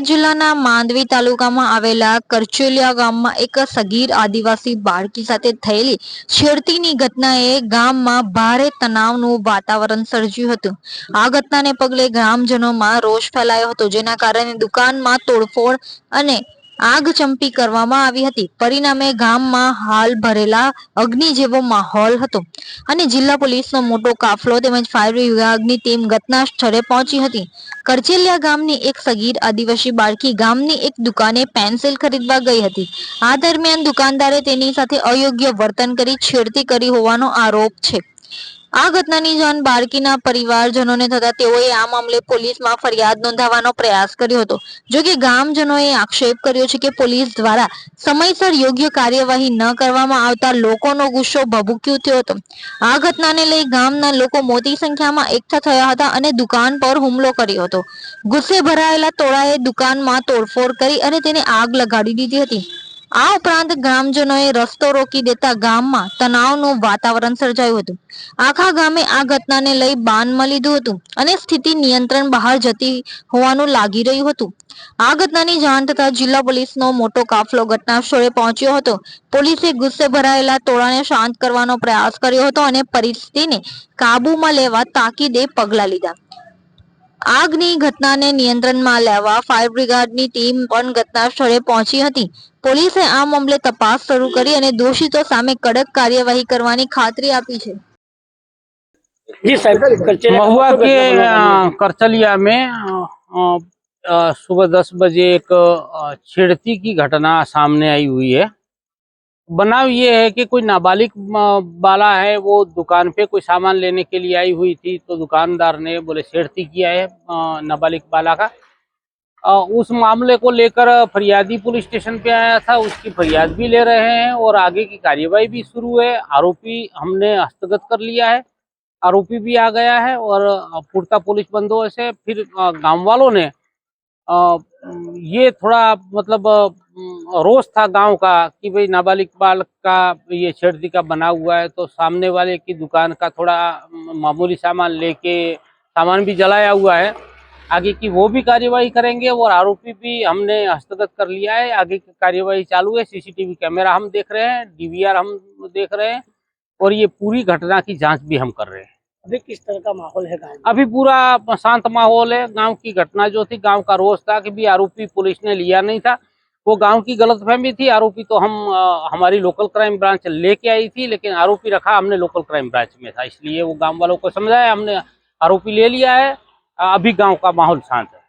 સુરત જિલ્લાના માંડવી તાલુકામાં આવેલા કરચોલિયા ગામમાં એક સગીર આદિવાસી બાળકી સાથે થયેલી છેડતીની ઘટનાએ ગામમાં ભારે તણાવનું વાતાવરણ સર્જ્યું હતું. આ ઘટનાને પગલે ગ્રામજનોમાં રોષ ફેલાયો હતો, જેના કારણે દુકાનમાં તોડફોડ અને આગ ચંપી કરવામાં આવી હતી. પરિણામે ગામમાં હાલ ભરેલા અગ્નિ જેવો માહોલ હતો અને જિલ્લા પોલીસનો મોટો કાફલો તેમજ ફાયર વિભાગની ટીમ ઘટના સ્થળે પહોંચી હતી. કરચેલિયા ગામની એક સગીર આદિવાસી બાળકી ગામની એક દુકાને પેન્સિલ ખરીદવા ગઈ હતી. આ દરમિયાન દુકાનદારે તેની સાથે અયોગ્ય વર્તન કરી છેડતી કરી હોવાનો આરોપ છે. આ ઘટનાની જાણ બાળકીના પરિવારજનોને થતા તેઓએ આ મામલે પોલીસમાં ફરિયાદ નોંધાવવાનો પ્રયાસ કર્યો હતો. જો કે ગામજનોએ આક્ષેપ કર્યો છે કે પોલીસ દ્વારા સમયસર યોગ્ય કાર્યવાહી ન કરવામાં આવતા લોકોનો ગુસ્સો ભભૂક્યો થયો હતો. આ ઘટનાને લઈ ગામના લોકો મોટી સંખ્યામાં એકઠા થયા હતા અને દુકાન પર હુમલો કર્યો હતો. ગુસ્સે ભરાયેલા ટોળાએ દુકાનમાં તોડફોડ કરી અને તેને આગ લગાડી દીધી હતી. આ ઉપરાંત ગ્રામજનોએ રસ્તો રોકી દેતા ગામમાં તણાવનું વાતાવરણ સર્જાયું હતું. આખા ગામે આ ઘટનાને લઈ બાનમાં લીધું હતું અને સ્થિતિ નિયંત્રણ બહાર જતી હોવાનું લાગી રહ્યું હતું. આ ઘટનાની જાણ થતા જિલ્લા પોલીસનો મોટો કાફલો ઘટના સ્થળે પહોંચ્યો હતો. પોલીસે ગુસ્સે ભરાયેલા ટોળાને શાંત કરવાનો પ્રયાસ કર્યો હતો અને પરિસ્થિતિને કાબૂમાં લેવા તાકીદે પગલાં લીધા. આગની ઘટનાને નિયંત્રણમાં લેવા ફાયર બ્રિગેડની ટીમ પણ ઘટના સ્થળે પહોંચી હતી પોલીસે આ મામલે તપાસ શરૂ કરી અને દોષિતો સામે કડક કાર્યવાહી કરવાની ખાતરી આપી છે जी साहब कल्चर महुआ के अ, करचलिया में अ, अ, सुबह दस बजे एक अ, छेड़ती की घटना सामने आई हुई है बनाव ये है कि कोई नाबालिग बाला है वो दुकान पे कोई सामान लेने के लिए आई हुई थी तो दुकानदार ने बोले छेड़ती किया है नाबालिग बाला का। उस मामले को लेकर फरियादी पुलिस स्टेशन पे आया था उसकी फरियाद भी ले रहे हैं और आगे की कार्यवाही भी शुरू है। आरोपी हमने हस्तगत कर लिया है आरोपी भी आ गया है और अ, पुलिस बंदोबस्त है। फिर गाँव वालों ने ये थोड़ा मतलब रोष था गाँव का कि भाई नाबालिग बालक का ये छेड़ती का बना हुआ है तो सामने वाले की दुकान का थोड़ा मामूली सामान लेके सामान भी जलाया हुआ है। आगे की वो भी कार्यवाही करेंगे और आरोपी भी हमने हस्तगत कर लिया है। आगे की कार्यवाही चालू है सीसीटीवी कैमरा हम देख रहे हैं डीवीआर हम देख रहे हैं और ये पूरी घटना की जाँच भी हम कर रहे हैं। अभी किस तरह का माहौल है गाँव अभी पूरा शांत माहौल है। गाँव की घटना जो थी गाँव का रोष था कि भी आरोपी पुलिस ने लिया नहीं था। वो गाँव की गलतफहमी थी, आरोपी तो हम हमारी लोकल क्राइम ब्रांच लेके आई थी, लेकिन आरोपी रखा हमने लोकल क्राइम ब्रांच में था, इसलिए वो गाँव वालों को समझाया, हमने आरोपी ले लिया है। अभी गाँव का माहौल शांत है।